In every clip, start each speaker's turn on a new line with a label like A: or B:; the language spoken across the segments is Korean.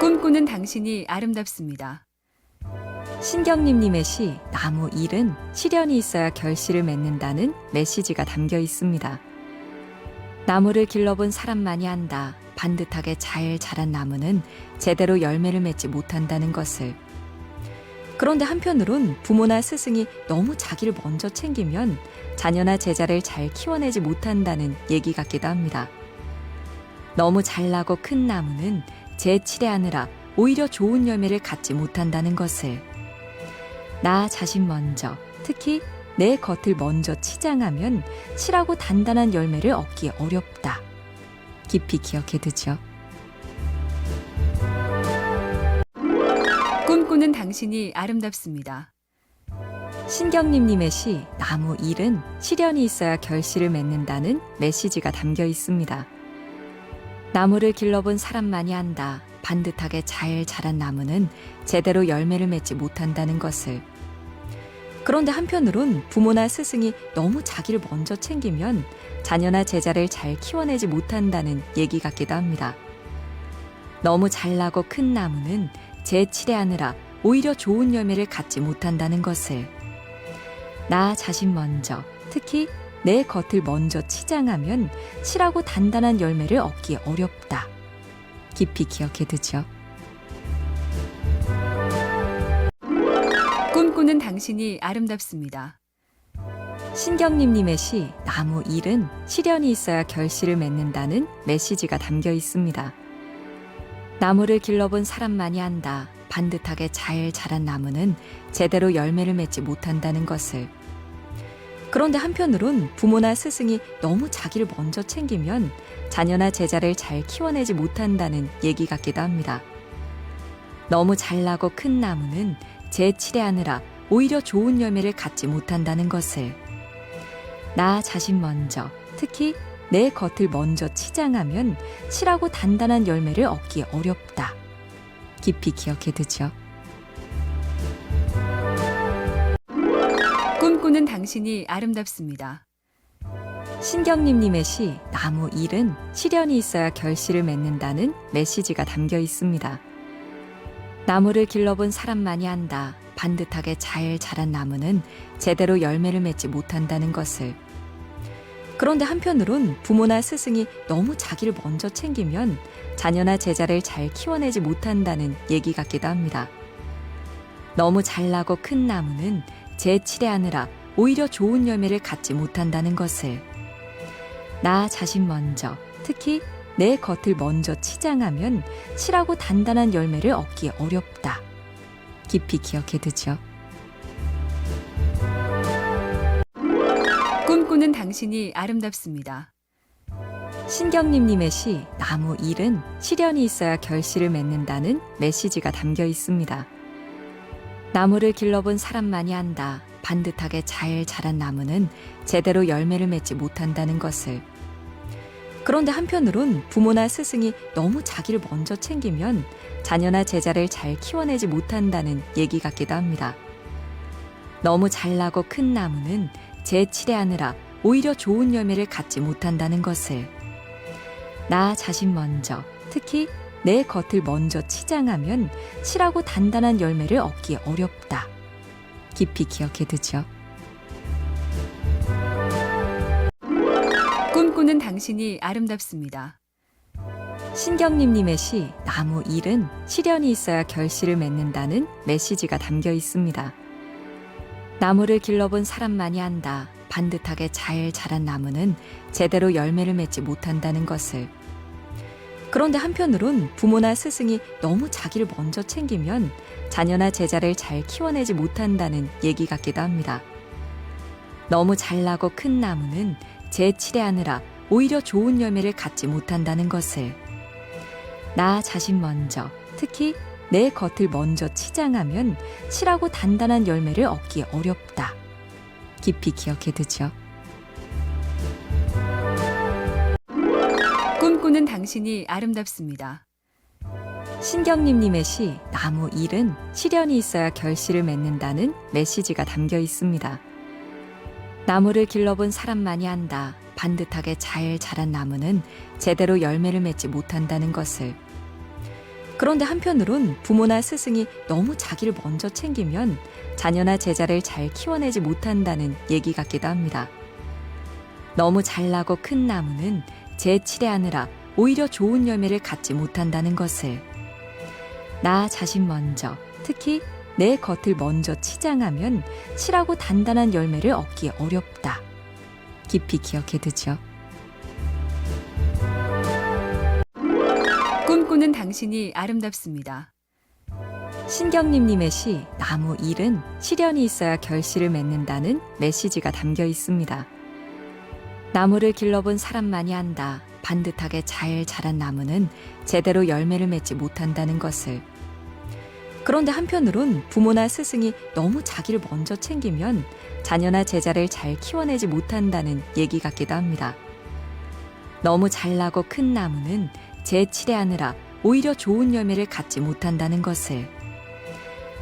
A: 꿈꾸는 당신이 아름답습니다.
B: 신경님님의 시 나무 일은 시련이 있어야 결실을 맺는다는 메시지가 담겨 있습니다. 나무를 길러본 사람만이 안다. 반듯하게 잘 자란 나무는 제대로 열매를 맺지 못한다는 것을. 그런데 한편으론 부모나 스승이 너무 자기를 먼저 챙기면 자녀나 제자를 잘 키워내지 못한다는 얘기 같기도 합니다. 너무 잘나고 큰 나무는 재치레하느라 오히려 좋은 열매를 갖지 못한다는 것을. 나 자신 먼저, 특히 내 겉을 먼저 치장하면 실하고 단단한 열매를 얻기 어렵다. 깊이 기억해 두죠.
A: 꿈꾸는 당신이 아름답습니다.
B: 신경님님의 시 나무 일은 시련이 있어야 결실을 맺는다는 메시지가 담겨 있습니다. 나무를 길러본 사람만이 안다. 반듯하게 잘 자란 나무는 제대로 열매를 맺지 못한다는 것을. 그런데 한편으론 부모나 스승이 너무 자기를 먼저 챙기면 자녀나 제자를 잘 키워내지 못한다는 얘기 같기도 합니다. 너무 잘나고 큰 나무는 재치레하느라 오히려 좋은 열매를 갖지 못한다는 것을. 나 자신 먼저, 특히 내 겉을 먼저 치장하면 실하고 단단한 열매를 얻기 어렵다. 깊이 기억해 두죠.
A: 꿈꾸는 당신이 아름답습니다.
B: 신경님님의 시 나무 일은 시련이 있어야 결실을 맺는다는 메시지가 담겨 있습니다. 나무를 길러본 사람만이 안다. 반듯하게 잘 자란 나무는 제대로 열매를 맺지 못한다는 것을. 그런데 한편으론 부모나 스승이 너무 자기를 먼저 챙기면 자녀나 제자를 잘 키워내지 못한다는 얘기 같기도 합니다. 너무 잘나고 큰 나무는 재치레하느라 오히려 좋은 열매를 갖지 못한다는 것을. 나 자신 먼저, 특히 내 겉을 먼저 치장하면 실하고 단단한 열매를 얻기 어렵다. 깊이 기억해 두죠.
A: 꿈꾸는 당신이 아름답습니다.
B: 신경님님의 시 나무 일은 시련이 있어야 결실을 맺는다는 메시지가 담겨 있습니다. 나무를 길러본 사람만이 안다. 반듯하게 잘 자란 나무는 제대로 열매를 맺지 못한다는 것을. 그런데 한편으론 부모나 스승이 너무 자기를 먼저 챙기면 자녀나 제자를 잘 키워내지 못한다는 얘기 같기도 합니다. 너무 잘나고 큰 나무는 재치레하느라 오히려 좋은 열매를 갖지 못한다는 것을. 나 자신 먼저, 특히 내 겉을 먼저 치장하면 실하고 단단한 열매를 얻기 어렵다. 깊이 기억해 두죠.
A: 꿈꾸는 당신이 아름답습니다.
B: 신경님님의 시 나무 일은 시련이 있어야 결실을 맺는다는 메시지가 담겨 있습니다. 나무를 길러본 사람만이 안다. 반듯하게 잘 자란 나무는 제대로 열매를 맺지 못한다는 것을. 그런데 한편으론 부모나 스승이 너무 자기를 먼저 챙기면 자녀나 제자를 잘 키워내지 못한다는 얘기 같기도 합니다. 너무 잘나고 큰 나무는 재치레하느라 오히려 좋은 열매를 갖지 못한다는 것을. 나 자신 먼저, 특히 내 겉을 먼저 치장하면 실하고 단단한 열매를 얻기 어렵다. 깊이 기억해 두죠.
A: 꿈꾸는 당신이 아름답습니다.
B: 신경님님의 시 나무 일은 시련이 있어야 결실을 맺는다는 메시지가 담겨 있습니다. 나무를 길러본 사람만이 안다. 반듯하게 잘 자란 나무는 제대로 열매를 맺지 못한다는 것을. 그런데 한편으론 부모나 스승이 너무 자기를 먼저 챙기면 자녀나 제자를 잘 키워내지 못한다는 얘기 같기도 합니다. 너무 잘나고 큰 나무는 재치레하느라 오히려 좋은 열매를 갖지 못한다는 것을. 나 자신 먼저, 특히 내 겉을 먼저 치장하면 실하고 단단한 열매를 얻기 어렵다. 깊이 기억해 두죠.
A: 꿈꾸는 당신이 아름답습니다.
B: 신경님님의 시 나무 일은 시련이 있어야 결실을 맺는다는 메시지가 담겨 있습니다. 나무를 길러본 사람만이 안다. 반듯하게 잘 자란 나무는 제대로 열매를 맺지 못한다는 것을. 그런데 한편으론 부모나 스승이 너무 자기를 먼저 챙기면 자녀나 제자를 잘 키워내지 못한다는 얘기 같기도 합니다. 너무 잘나고 큰 나무는 재치레하느라 오히려 좋은 열매를 갖지 못한다는 것을 나 자신 먼저 특히 내 겉을 먼저 치장하면 실하고 단단한 열매를 얻기 어렵다. 깊이 기억해 두죠.
A: 꿈꾸는 당신이 아름답습니다.
B: 신경님님의 시 나무 일은 시련이 있어야 결실을 맺는다는 메시지가 담겨 있습니다. 나무를 길러본 사람만이 안다. 반듯하게 잘 자란 나무는 제대로 열매를 맺지 못한다는 것을. 그런데 한편으론 부모나 스승이 너무 자기를 먼저 챙기면 자녀나 제자를 잘 키워내지 못한다는 얘기 같기도 합니다. 너무 잘나고 큰 나무는 재치레하느라 오히려 좋은 열매를 갖지 못한다는 것을.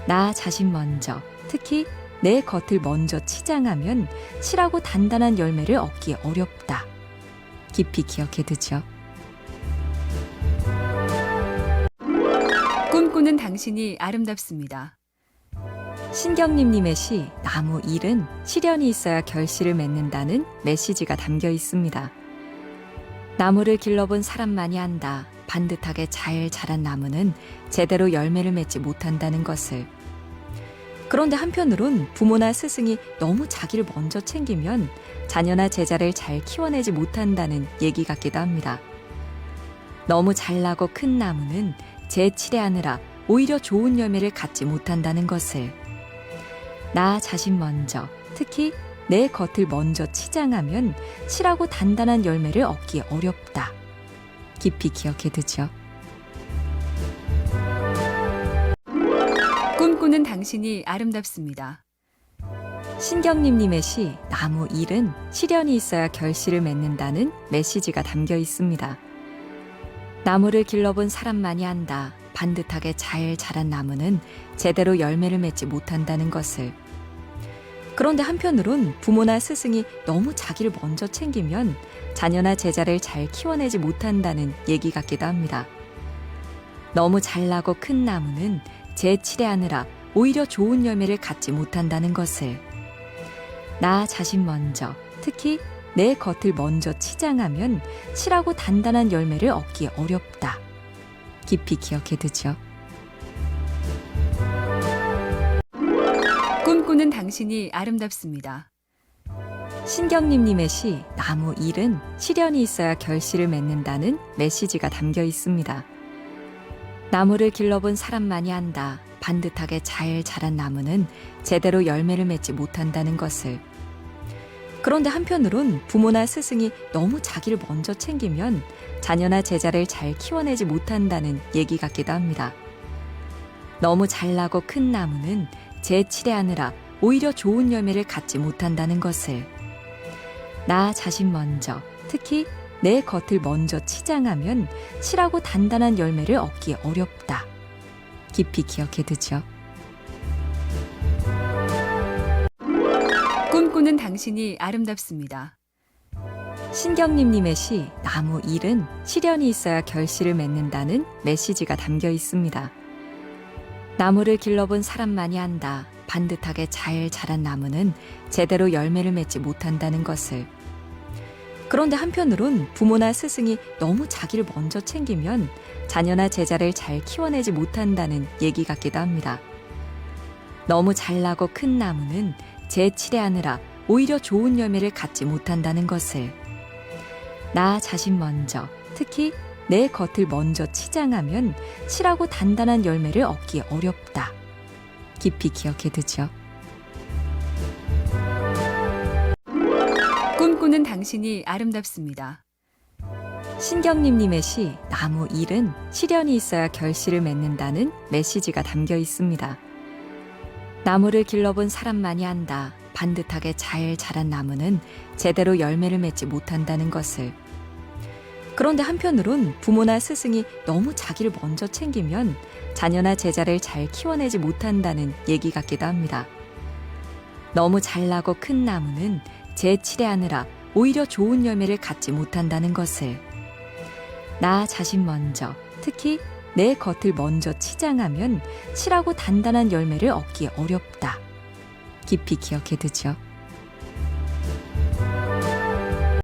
B: 나 자신 먼저, 특히 내 겉을 먼저 치장하면 실하고 단단한 열매를 얻기 어렵다. 깊이 기억해 두죠.
A: 꿈꾸는 당신이 아름답습니다.
B: 신경님님의 시 나무 일은 시련이 있어야 결실을 맺는다는 메시지가 담겨 있습니다. 나무를 길러본 사람만이 안다. 반듯하게 잘 자란 나무는 제대로 열매를 맺지 못한다는 것을. 그런데 한편으론 부모나 스승이 너무 자기를 먼저 챙기면 자녀나 제자를 잘 키워내지 못한다는 얘기 같기도 합니다. 너무 잘나고 큰 나무는 재치레하느라 오히려 좋은 열매를 갖지 못한다는 것을. 나 자신 먼저, 특히 내 겉을 먼저 치장하면 실하고 단단한 열매를 얻기 어렵다. 깊이 기억해 두죠.
A: 꿈꾸는 당신이 아름답습니다.
B: 신경님님의 시 나무 일은 시련이 있어야 결실을 맺는다는 메시지가 담겨 있습니다. 나무를 길러본 사람만이 안다. 반듯하게 잘 자란 나무는 제대로 열매를 맺지 못한다는 것을. 그런데 한편으론 부모나 스승이 너무 자기를 먼저 챙기면 자녀나 제자를 잘 키워내지 못한다는 얘기 같기도 합니다. 너무 잘나고 큰 나무는 재치레하느라 오히려 좋은 열매를 갖지 못한다는 것을. 나 자신 먼저, 특히 내 겉을 먼저 치장하면 실하고 단단한 열매를 얻기 어렵다. 깊이 기억해 두죠.
A: 꿈꾸는 당신이 아름답습니다.
B: 신경님님의 시 나무 일은 시련이 있어야 결실을 맺는다는 메시지가 담겨 있습니다. 나무를 길러본 사람만이 안다. 반듯하게 잘 자란 나무는 제대로 열매를 맺지 못한다는 것을. 그런데 한편으론 부모나 스승이 너무 자기를 먼저 챙기면 자녀나 제자를 잘 키워내지 못한다는 얘기 같기도 합니다. 너무 잘나고 큰 나무는 재치레하느라 오히려 좋은 열매를 갖지 못한다는 것을. 나 자신 먼저, 특히 내 겉을 먼저 치장하면 실하고 단단한 열매를 얻기 어렵다. 깊이 기억해 두죠.
A: 꿈꾸는 당신이 아름답습니다.
B: 신경님님의 시 나무 일은 시련이 있어야 결실을 맺는다는 메시지가 담겨 있습니다. 나무를 길러본 사람만이 안다. 반듯하게 잘 자란 나무는 제대로 열매를 맺지 못한다는 것을. 그런데 한편으론 부모나 스승이 너무 자기를 먼저 챙기면 자녀나 제자를 잘 키워내지 못한다는 얘기 같기도 합니다. 너무 잘나고 큰 나무는 재치레하느라 오히려 좋은 열매를 갖지 못한다는 것을. 나 자신 먼저, 특히 내 겉을 먼저 치장하면 실하고 단단한 열매를 얻기 어렵다. 깊이 기억해 두죠.
A: 꿈꾸는 당신이 아름답습니다.
B: 신경님님의 시 나무 일은 시련이 있어야 결실을 맺는다는 메시지가 담겨 있습니다. 나무를 길러본 사람만이 안다. 반듯하게 잘 자란 나무는 제대로 열매를 맺지 못한다는 것을. 그런데 한편으론 부모나 스승이 너무 자기를 먼저 챙기면 자녀나 제자를 잘 키워내지 못한다는 얘기 같기도 합니다. 너무 잘나고 큰 나무는 재치레하느라 오히려 좋은 열매를 갖지 못한다는 것을. 나 자신 먼저, 특히 내 겉을 먼저 치장하면 실하고 단단한 열매를 얻기 어렵다. 깊이 기억해 두죠.